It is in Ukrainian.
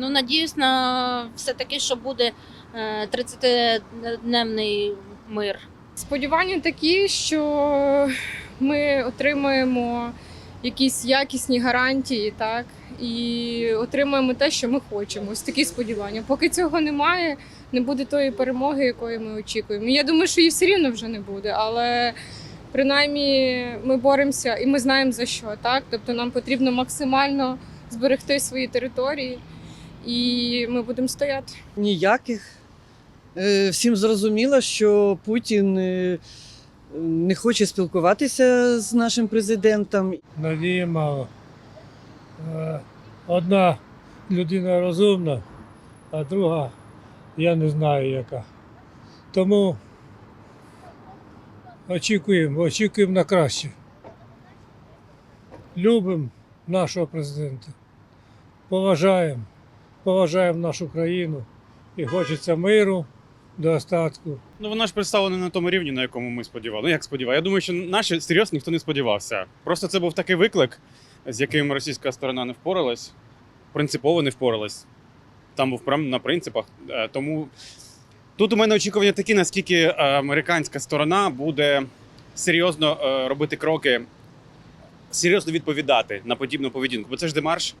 Ну, надіюсь на все таки, що буде е, 30-дневний мир. Сподівання такі, що ми отримаємо якісь якісні гарантії, так і отримаємо те, що ми хочемо. Ось такі сподівання. Поки цього немає, не буде тої перемоги, якої ми очікуємо. Я думаю, що її все рівно вже не буде, але принаймні ми боремося і ми знаємо за що. Так, тобто нам потрібно максимально зберегти свої території, і ми будемо стояти. Ніяких. Е, Всім зрозуміло, що Путін е, не хоче спілкуватися з нашим президентом. Надії мало. Е, Одна людина розумна, а друга я не знаю яка. Тому очікуємо, очікуємо на краще. Любимо нашого президента, поважаємо, поважаємо нашу країну і хочеться миру до остатку. Ну вона ж представлена на тому рівні, на якому ми сподівалися. Ну як сподівалися? Я думаю, що наші серйозно ніхто не сподівався. Просто це був такий виклик, з яким російська сторона не впоралась, принципово не впоралась. Там був прям на принципах. Е, Тому тут у мене очікування такі, наскільки е, американська сторона буде серйозно е, робити кроки, серйозно відповідати на подібну поведінку. Бо це ж демарш.